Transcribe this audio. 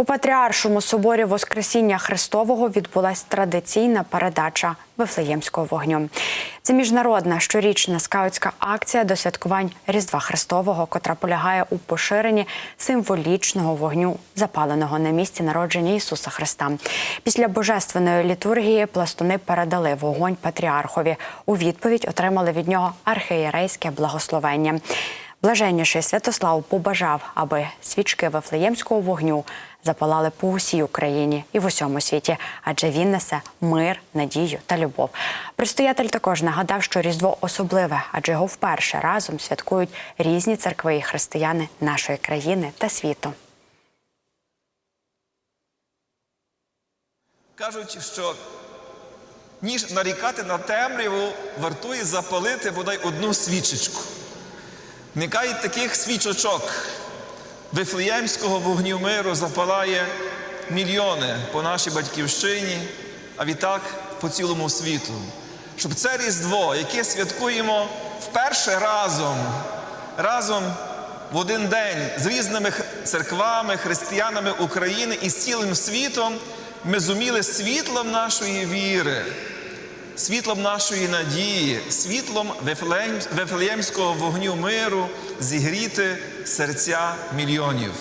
У Патріаршому соборі Воскресіння Христового відбулась традиційна передача Вифлеємського вогню. Це міжнародна щорічна скаутська акція до святкувань Різдва Христового, котра полягає у поширенні символічного вогню, запаленого на місці народження Ісуса Христа. Після божественної літургії пластуни передали вогонь патріархові. У відповідь отримали від нього архієрейське благословення. Блаженніший Святослав побажав, аби свічки Вифлеємського вогню запалали по усій Україні і в усьому світі, адже він несе мир, надію та любов. Предстоятель також нагадав, що Різдво особливе, адже його вперше разом святкують різні церкви і християни нашої країни та світу. Кажуть, що ніж нарікати на темряву, вартує запалити бодай одну свічечку. Нехай таких свічочок Вифлеємського вогню миру запалає мільйони по нашій батьківщині, а відтак по цілому світу. Щоб це Різдво, яке святкуємо вперше разом, разом в один день з різними церквами, християнами України і з цілим світом, ми зуміли світлом нашої віри, світлом нашої надії, світлом Вифлеєм- Вифлеємського вогню миру зігріти серця мільйонів.